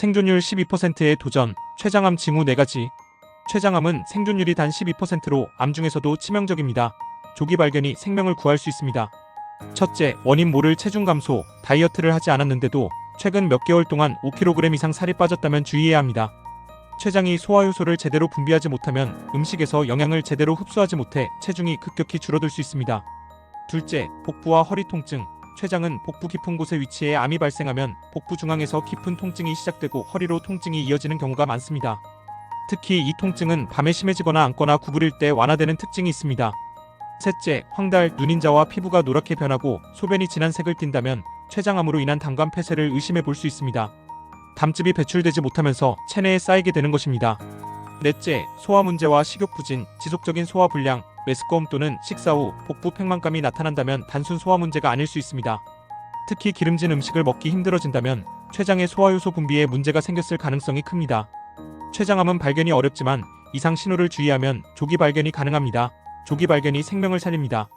생존율 12%의 도전, 췌장암 징후 4가지. 췌장암은 생존율이 단 12%로 암 중에서도 치명적입니다. 조기 발견이 생명을 구할 수 있습니다. 첫째, 원인 모를 체중 감소, 다이어트를 하지 않았는데도 최근 몇 개월 동안 5kg 이상 살이 빠졌다면 주의해야 합니다. 췌장이 소화효소를 제대로 분비하지 못하면 음식에서 영양을 제대로 흡수하지 못해 체중이 급격히 줄어들 수 있습니다. 둘째, 복부와 허리 통증. 췌장은 복부 깊은 곳에 위치해 암이 발생하면 복부 중앙에서 깊은 통증이 시작되고 허리로 통증이 이어지는 경우가 많습니다. 특히 이 통증은 밤에 심해지거나 앉거나 구부릴 때 완화되는 특징이 있습니다. 셋째, 황달, 눈인자와 피부가 노랗게 변하고 소변이 진한 색을 띈다면 췌장암으로 인한 당관 폐쇄를 의심해 볼 수 있습니다. 담즙이 배출되지 못하면서 체내에 쌓이게 되는 것입니다. 넷째, 소화 문제와 식욕 부진, 지속적인 소화 불량, 메스꺼움 또는 식사 후 복부 팽만감이 나타난다면 단순 소화 문제가 아닐 수 있습니다. 특히 기름진 음식을 먹기 힘들어진다면 췌장의 소화효소 분비에 문제가 생겼을 가능성이 큽니다. 췌장암은 발견이 어렵지만 이상 신호를 주의하면 조기 발견이 가능합니다. 조기 발견이 생명을 살립니다.